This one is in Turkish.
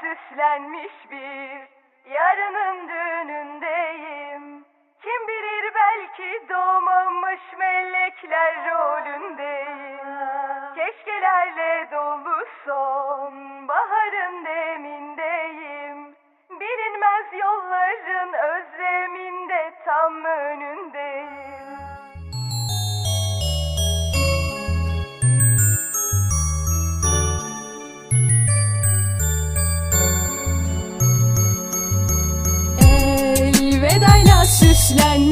süslenmiş bir yarının düğünündeyim. Kim bilir belki doğmamış melekler rolündeyim. Keşkelerle dolu son baharın demindeyim. Bilinmez yolların özleminde Elvedayla süslenmiş bir